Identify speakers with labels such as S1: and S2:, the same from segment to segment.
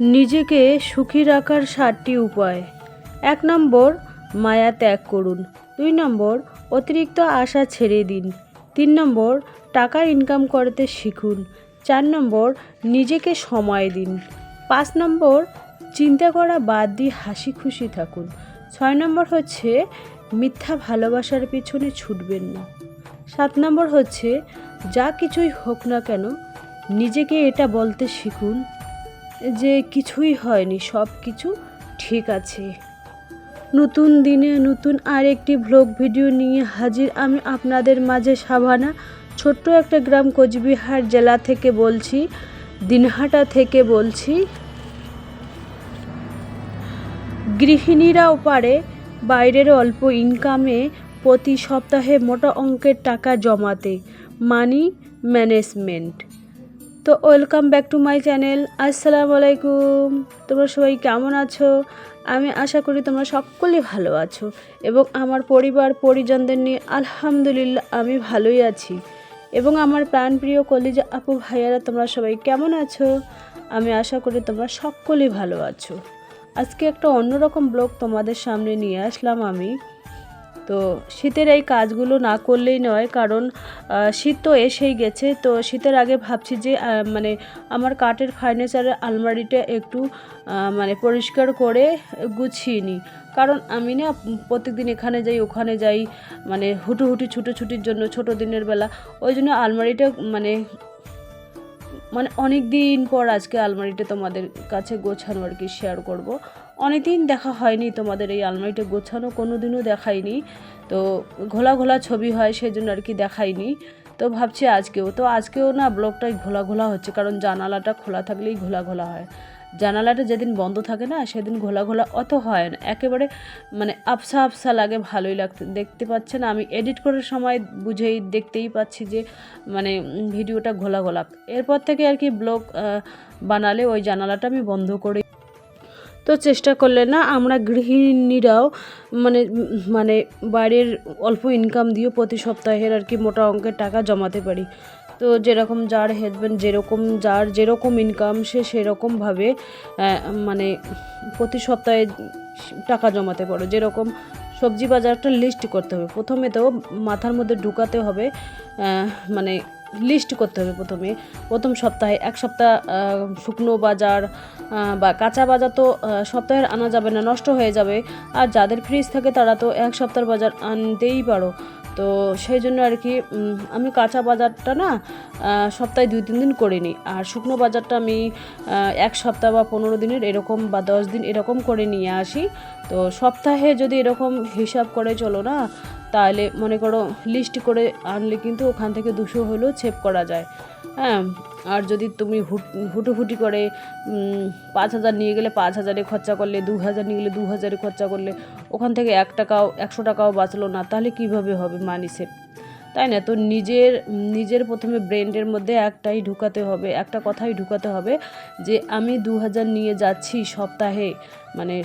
S1: নিজেকে সুখী রাখার সাতটি উপায়। এক নম্বর, মায়া ত্যাগ করুন। দুই নম্বর, অতিরিক্ত আশা ছেড়ে দিন। তিন নম্বর, টাকা ইনকাম করতে শিখুন। চার নম্বর, নিজেকে সময় দিন। পাঁচ নম্বর, চিন্তা করা বাদ দিয়ে হাসি খুশি থাকুন। ছয় নম্বর হচ্ছে, মিথ্যা ভালোবাসার পিছনে ছুটবেন না। সাত নম্বর হচ্ছে, যা কিছুই হোক না কেন, নিজেকে এটা বলতে শিখুন যে কিছুই হয়নি, সব কিছু ঠিক আছে। নতুন দিনে নতুন আরেকটি ভ্লগ ভিডিও নিয়ে হাজির আমি আপনাদের মাঝে সাভানা। ছোট্ট একটা গ্রাম কোচবিহার জেলা থেকে বলছি, দিনহাটা থেকে বলছি। গৃহিণীরাও পারে, বাইরের অল্প ইনকামে প্রতি সপ্তাহে মোটা অঙ্কের টাকা জমাতে। মানি ম্যানেজমেন্ট তো welcome back to my channel. আসসালামু আলাইকুম। তোমরা সবাই কেমন আছো? আমি আশা করি তোমরা সকলেই ভালো আছো এবং আমার পরিবার, পরিজনদের নিয়ে আলহামদুলিল্লাহ আমি ভালোই আছি। এবং আমার প্রাণপ্রিয় কলিজা আপু ভাইয়ারা, তোমরা সবাই কেমন আছো? আমি আশা করি তোমরা সকলেই ভালো আছো। আজকে একটা অন্যরকম ব্লগ তোমাদের সামনে নিয়ে আসলাম আমি। তো শীতের এই কাজগুলো না করলেই নয়, কারণ শীত তো এসেই গেছে। তো শীতের আগে ভাবছি যে মানে আমার কাঠের ফার্নিচারের আলমারিটা একটু মানে পরিষ্কার করে গুছিয়ে নিই। কারণ আমি না প্রত্যেকদিন এখানে যাই, ওখানে যাই মানে হুটুহুটি ছুটোছুটির জন্য ছোটো দিনের বেলা। ওই জন্য আলমারিটা মানে মানে অনেক দিন পর আজকে আলমারিটা তোমাদের কাছে গোছানো আর কি শেয়ার করব। অনেক দিন দেখা হয়নি তোমাদের এই আলমারিটা গোছানো কোনো দিনও দেখাইনি। তো ঘোলা ঘোলা ছবি হয় সেই জন্য আর কি দেখাইনি। তো ভাবছি আজকেও। তো আজকেও না ব্লগটাই ঘোলা ঘোলা হচ্ছে, কারণ জানালাটা খোলা থাকলেই ঘোলা ঘোলা হয়। জানালাটা যেদিন বন্ধ থাকে না, সেদিন ঘোলা ঘোলা অত হয় না। একেবারে মানে আফসা আফসা লাগে, ভালোই লাগতে, দেখতে পাচ্ছেন আমি এডিট করার সময় বুঝেই দেখতেই পাচ্ছি যে মানে ভিডিওটা ঘোলা ঘোলা। এরপর থেকে আর কি ব্লগ বানালে ওই জানালাটা আমি বন্ধ করে তো চেষ্টা করলে না আমরা গৃহিণীরাও মানে মানে বাইরের অল্প ইনকাম দিয়েও প্রতি সপ্তাহের আর কি মোটা অঙ্কের টাকা জমাতে পারি। তো যেরকম যার হাজব্যান্ড যেরকম, যার যেরকম ইনকাম সে সেরকমভাবে মানে প্রতি সপ্তাহে টাকা জমাতে পারো। যেরকম সবজি বাজারটা লিস্ট করতে হবে। প্রথমে তো মাথার মধ্যে ঢুকাতে হবে মানে লিস্ট করতে হবে প্রথমে। প্রথম সপ্তাহে এক সপ্তাহ শুকনো বাজার বা কাঁচা বাজার তো সপ্তাহের আনা যাবে না, নষ্ট হয়ে যাবে। আর যাদের ফ্রিজ থাকে তারা তো এক সপ্তাহের বাজার আনতেই পারো। তো সেই জন্য আর কি আমি কাঁচা বাজারটা না সপ্তাহে দুই, তিন দিন করে নিই আর শুকনো বাজারটা আমি এক সপ্তাহ বা পনেরো দিনের এরকম বা দশ দিন এরকম করে নিয়ে আসি। তো সপ্তাহে যদি এরকম হিসাব করে চলো না তাহলে মনে করো লিস্ট করে আনলে কিন্তু ওখান থেকে দুশো হলেও সেভ করা যায়। হ্যাঁ আর যদি তুমি হুট, হুটোহুটি করে পাঁচ হাজার নিয়ে গেলে পাঁচ হাজারে খরচা করলে, দু হাজার নিয়ে গেলে দু হাজারে খরচা করলে, ওখান থেকে এক টাকাও, একশো টাকাও বাঁচলো না, তাহলে কীভাবে হবে মানি সেভ তাই না? তো নিজের নিজের প্রথমে ব্রেন্ডের মধ্যে একটাই ঢুকাতে হবে, একটা কথাই ঢুকাতে হবে যে আমি দু হাজার নিয়ে যাচ্ছি সপ্তাহে মানে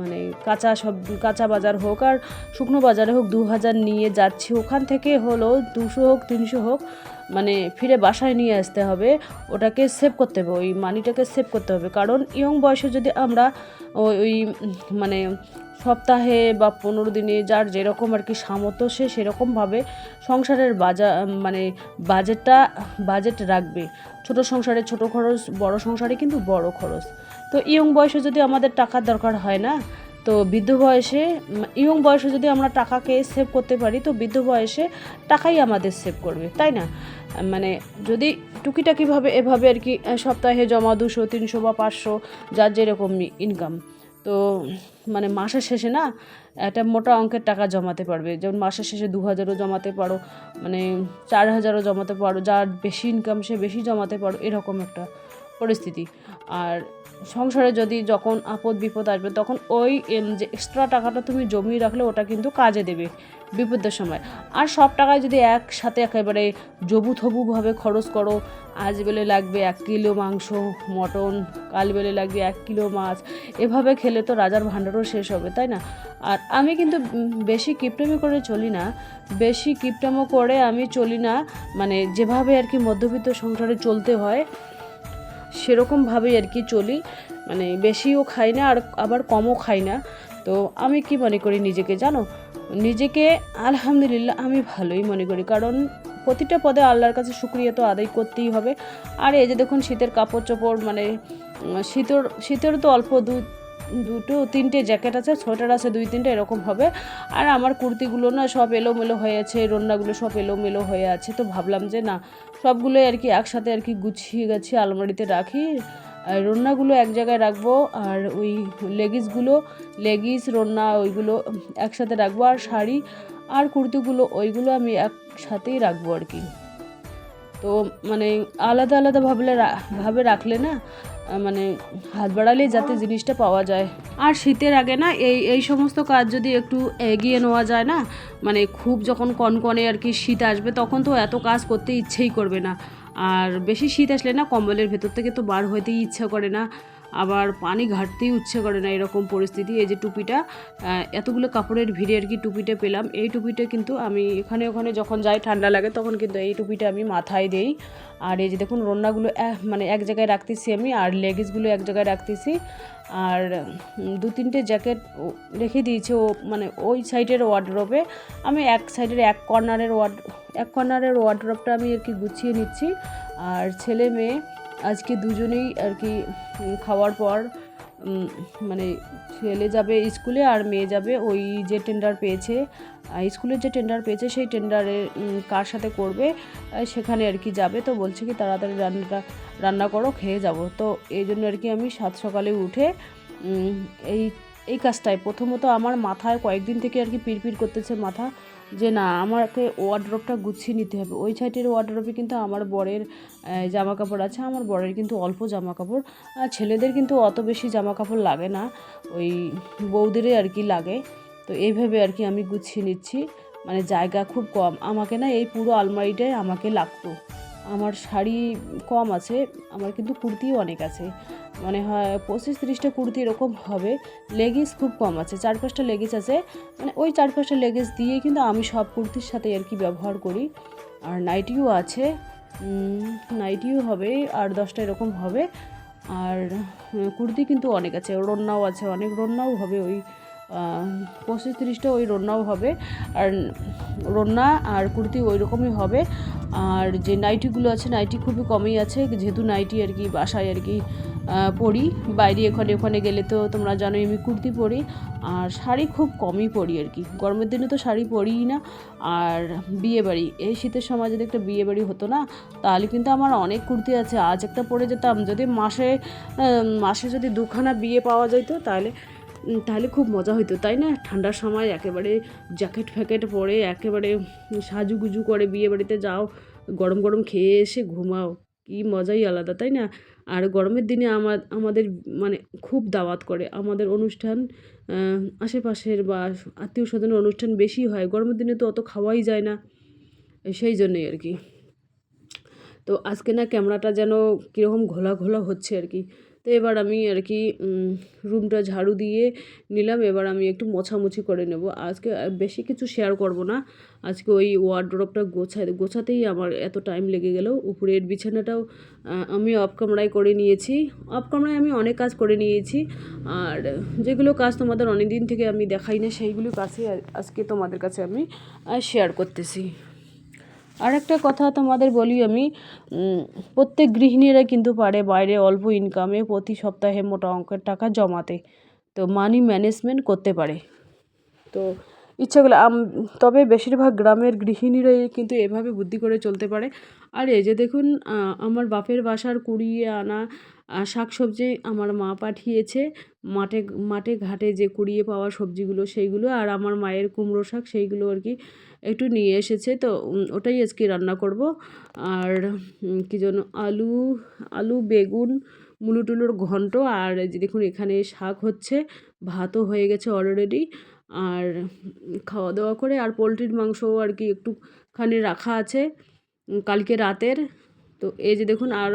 S1: মানে কাঁচা সব, কাঁচা বাজার হোক আর শুকনো বাজারে হোক দু হাজার নিয়ে যাচ্ছি। ওখান থেকে হলো দুশো হোক, তিনশো হোক মানে ফিরে বাসায় নিয়ে আসতে হবে। ওটাকে সেভ করতে হবে, ওই মানিটাকে সেভ করতে হবে। কারণ ইয়ং বয়সে যদি আমরা ওই ওই মানে সপ্তাহে বা পনেরো দিনে যার যেরকম আর কি সামর্থ্য, সে সেরকমভাবে সংসারের বাজা মানে বাজেটটা, বাজেট রাখবে। ছোট সংসারে ছোট খরচ, বড় সংসারে কিন্তু বড় খরচ। তো ইয়ং বয়সে যদি আমাদের টাকার দরকার হয় না, তো বৃদ্ধ বয়সে, ইয়ং বয়সে যদি আমরা টাকাকে সেভ করতে পারি, তো বৃদ্ধ বয়সে টাকাই আমাদের সেভ করবে, তাই না? মানে যদি টুকিটাকিভাবে এভাবে আর কি, সপ্তাহে জমা দুশো, তিনশো বা পাঁচশো, যার যেরকম ইনকাম তো মানে মাসের শেষে না একটা মোটা অঙ্কের টাকা জমাতে পারবে। যেমন মাসের শেষে দু হাজারও জমাতে পারো মানে চার হাজারও জমাতে পারো, যার বেশি ইনকাম সে বেশি জমাতে পারো, এরকম একটা পরিস্থিতি। আর সংসারে যদি যখন আপদ বিপদ আসবে, তখন ওই যে এক্সট্রা টাকাটা তুমি জমিয়ে রাখলে ওটা কিন্তু কাজে দেবে বিপদের সময়। আর সব টাকায় যদি একসাথে একেবারে জবু থবুভাবে খরচ করো, আজ বেলে লাগবে এক কিলো মাংস, মটন, কাল বেলে লাগবে এক কিলো মাছ, এভাবে খেলে তো রাজার ভাণ্ডারও শেষ হবে, তাই না? আর আমি কিন্তু বেশি কিপটামি করে চলি না, বেশি কিপটামো করে আমি চলি না মানে যেভাবে আর কি মধ্যবিত্ত সংসারে চলতে হয় সেরকমভাবেই আর কি চলি। মানে বেশিও খাই না আর আবার কমও খাই না। তো আমি কি মনে করি নিজেকে জানো? নিজেকে আলহামদুলিল্লাহ আমি ভালোই মনে করি। কারণ প্রতিটা পদে আল্লাহর কাছে সুক্রিয়া তো আদায় করতেই হবে। আর এই যে দেখুন শীতের কাপড় চোপড় মানে শীতর, শীতের তো অল্প দু দুটো, তিনটে জ্যাকেট আছে সোয়েটার আছে, দুই, তিনটে, এরকম হবে। আর আমার কুর্তিগুলো না সব এলোমেলো হয়ে আছে, রন্নাগুলো সব এলোমেলো হয়ে আছে। তো ভাবলাম যে না সবগুলো আর কি একসাথে আর কি গুছিয়ে গেছি, আলমারিতে রাখি। আর রন্নাগুলো এক জায়গায় রাখব, আর ওই লেগিসগুলো, লেগিস, রন্না ওইগুলো একসাথে রাখব। আর শাড়ি আর কুর্তিগুলো, ওইগুলো আমি একসাথেই রাখব আর কি। তো মানে আলাদা আলাদা ভাবলে ভাবে রাখলে না মানে হাত বাড়ালেই যাতে জিনিসটা পাওয়া যায়। আর শীতের আগে না, এই এই সমস্ত কাজ যদি একটু এগিয়ে নেওয়া যায় না মানে খুব যখন কনকনে আর কি শীত আসবে, তখন তো এত কাজ করতে ইচ্ছেই করবে না। আর বেশি শীত আসলে না, কম্বলের ভেতর থেকে তো বার হইতেই ইচ্ছা করে না। আবার পানি ঘাটতেই ইচ্ছে করে না এরকম পরিস্থিতি। এই যে টুপিটা এতগুলো কাপড়ের ভিড়ে আর কি টুপিটা পেলাম। এই টুপিটা কিন্তু আমি এখানে ওখানে যখন যাই ঠান্ডা লাগে তখন কিন্তু এই টুপিটা আমি মাথায় দেই। আর এই যে দেখুন রন্নাগুলো মানে এক জায়গায় রাখতেছি আমি আর লেগিসগুলো এক জায়গায় রাখতেছি। আর দু তিনটে জ্যাকেট রেখে দিয়েছে ও মানে ওই সাইডের ওয়ার্ড্রপে। আমি এক সাইডের এক কর্নারের ওয়ার্ড, এক কর্নারের ওয়ার্ড্রপটা আমি আর কি গুছিয়ে নিচ্ছি। আর ছেলে মেয়ে আজকে দুজনেই আর কি খাওয়ার পর মানে ছেলে যাবে স্কুলে আর মেয়ে যাবে, ওই যে টেন্ডার পেয়েছে স্কুলের যে টেন্ডার পেয়েছে সেই টেন্ডারে কার সাথে করবে সেখানে আর কি যাবে, তো বলছে কি তাড়াতাড়ি রান্নাটা, রান্না করো, খেয়ে যাব। তো এই জন্য আর কি আমি সাত সকালে উঠে এই এই কাজটায় প্রথমত আমার মাথায় কয়েকদিন থেকে আর কি পিড়পিড় করতেছে মাথা যে না, আমাকে ওয়ার্ড্রপটা গুছিয়ে নিতে হবে। ওই সাইডের ওয়ার্ড্রপে কিন্তু আমার বরের জামা কাপড় আছে। আমার বরের কিন্তু অল্প জামা কাপড় আর ছেলেদের কিন্তু অত বেশি জামা কাপড় লাগে না। ওই বৌদেরই আর কি লাগে। তো এইভাবে আর কি আমি গুছিয়ে নিচ্ছি। মানে জায়গা খুব কম। আমাকে না এই পুরো আলমারিটাই আমাকে লাগতো। আমার শাড়ি কম আছে। আমার কিন্তু কুর্তিও অনেক আছে। মনে হয় পঁচিশ তিরিশটা কুর্তি এরকম হবে লেগিস খুব কম আছে, চার পাঁচটা লেগিস আছে মানে ওই চার পাঁচটা লেগিস দিয়ে কিন্তু আমি সব কুর্তির সাথে আর কি ব্যবহার করি। আর নাইটিও আছে নাইটিও হবে আর দশটা এরকম হবে। আর কুর্তি কিন্তু অনেক আছে, রন্নাও আছে, অনেক রন্নাও হবে ওই পঁচিশ তিরিশটা ওই রন্নাও হবে। আর রন্না আর কুর্তি ওই রকমই হবে। আর যে নাইটিগুলো আছে, নাইটি খুবই কমই আছে। যেহেতু নাইটি আর কি বাসায় আর কি পরি। বাইরে এখানে, ওখানে গেলে তো তোমরা জানোই আমি কুর্তি পরি। আর শাড়ি খুব কমই পরি আর কি। গরমের দিনে তো শাড়ি পরিই না। আর বিয়ে বাড়ি, এই শীতের সময় যদি একটা বিয়ে বাড়ি হতো না, তাহলে কিন্তু আমার অনেক কুর্তি আছে। আজ একটা পরে যেতাম, যদি মাসে মাসে যদি দুখানা বিয়ে পাওয়া যেত তাহলে তাহলে খুব মজা হতো তাই না? ঠান্ডার সময় একেবারে জ্যাকেট ফ্যাকেট পরে একেবারে সাজুগুজু করে বিয়ে বাড়িতে যাও, গরম গরম খেয়ে এসে ঘুমাও, কি মজাই আলাদা, তাই না? আর গরমের দিনে আমার, আমাদের মানে খুব দাওয়াত করে, আমাদের অনুষ্ঠান আশেপাশের বা আত্মীয় স্বজনের অনুষ্ঠান বেশি হয়, গরমের দিনে তো অত খাওয়াই যায় না, সেই জন্যই আর কি। তো আজকে না ক্যামেরাটা যেন কীরকম ঘোলা ঘোলা হচ্ছে আর কি তো এবার আমি আর কি রুমটা ঝাড়ু দিয়ে নিলাম। এবার আমি একটু মোছামুছি করে নেব। আজকে বেশি কিছু শেয়ার করব না। আজকে ওই ওয়ার্ড্রপটা গোছায় গোছাতেই আমার এত টাইম লেগে গেল। উপরের বিছানাটাও আমি অফ ক্যামেরায় করে নিয়েছি। অফ ক্যামেরায় আমি অনেক কাজ করে নিয়েছি। আর যেগুলো কাজ তোমাদের অনেক দিন থেকে আমি দেখাই না, সেইগুলো আ- আজকে তোমাদের কাছে আমি শেয়ার করতেছি। আর একটা কথা তোমাদের বলি আমি প্রত্যেক গৃহিণীরা কিন্তু পারে বাইরে অল্প ইনকামে প্রতি সপ্তাহে মোটা অঙ্কের টাকা জমাতে, তো মানি ম্যানেজমেন্ট করতে পারে। তো ইচ্ছা করলে তবে বেশিরভাগ গ্রামের গৃহিণীরাই কিন্তু এভাবে বুদ্ধি করে চলতে পারে। আর এই যে দেখুন আমার বাপের বাসার কুড়িয়ে আনা শাকসবজি আমার মা পাঠিয়েছে, মাঠে মাঠে ঘাটে যে কুড়িয়ে পাওয়া সবজিগুলো, সেইগুলো, আর আমার মায়ের কুমড়ো শাক, সেইগুলো আর কি একটু নিয়ে এসেছে, তো ওটাই আজকে রান্না করব। আর কি যেন আলু আলু, বেগুন মুলো টুলোর ঘন্ট, আর যে দেখুন এখানে শাক হচ্ছে, ভাতও হয়ে গেছে অলরেডি আর খাওয়া দাওয়া করে, আর পোলট্রির মাংসও আর কি একটুখানি রাখা আছে কালকে রাতের। তো এই যে দেখুন, আর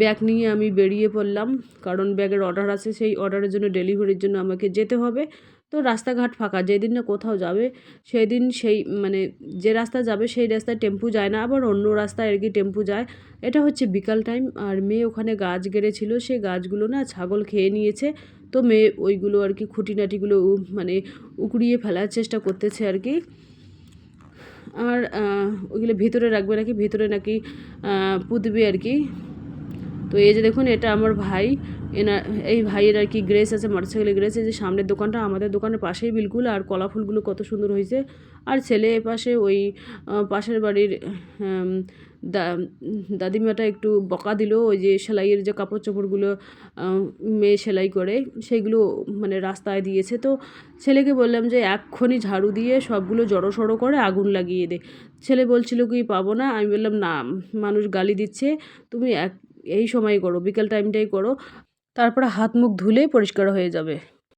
S1: ব্যাগ নিয়ে আমি বেরিয়ে পড়লাম, কারণ ব্যাগের অর্ডার আছে, সেই অর্ডারের জন্য ডেলিভারির জন্য আমাকে যেতে হবে। তো রাস্তাঘাট ফাঁকা, যেদিন না কোথাও যাবে সেই দিন সেই মানে যে রাস্তা যাবে সেই রাস্তায় টেম্পু যায় না, আবার অন্য রাস্তায় আর কি টেম্পু যায়। এটা হচ্ছে বিকাল টাইম, আর মেয়ে ওখানে গাছ গেড়েছিল, সে গাছগুলো না ছাগল খেয়ে নিয়েছে, তো মেয়ে ওইগুলো আর কি খুঁটিনাটিগুলো মানে উকড়িয়ে ফেলার চেষ্টা করতেছে আর কি। আর ওইগুলো ভিতরে রাখবে নাকি? ভিতরে নাকি পুঁতবে আর কি। তো এই যে দেখুন, এটা আমার ভাই। এনা, এই ভাইয়ের আর কি গ্রেস আছে মোটরসাইকেলে গ্রেস এই যে সামনের দোকানটা, আমাদের দোকানের পাশেই বিলকুল। আর কলা ফুলগুলো কত সুন্দর হয়েছে। আর ছেলে এপাশে ওই পাশের বাড়ির দা- দাদিমাটা একটু বকা দিল। ওই যে সেলাইয়ের যে কাপড় চোপড়গুলো মেয়ে সেলাই করে, সেগুলো মানে রাস্তায় দিয়েছে। তো ছেলেকে বললাম যে এক্ষুনি ঝাড়ু দিয়ে সবগুলো জড়ো সড়ো করে আগুন লাগিয়ে দে। ছেলে বলছিল কি, পাবো না? আমি বললাম, না, মানুষ গালি দিচ্ছে। তুমি এক এই সময় করো বিকেল টাইমটাই করো। তারপরে হাত মুখ ধুলেই পরিষ্কার হয়ে যাবে।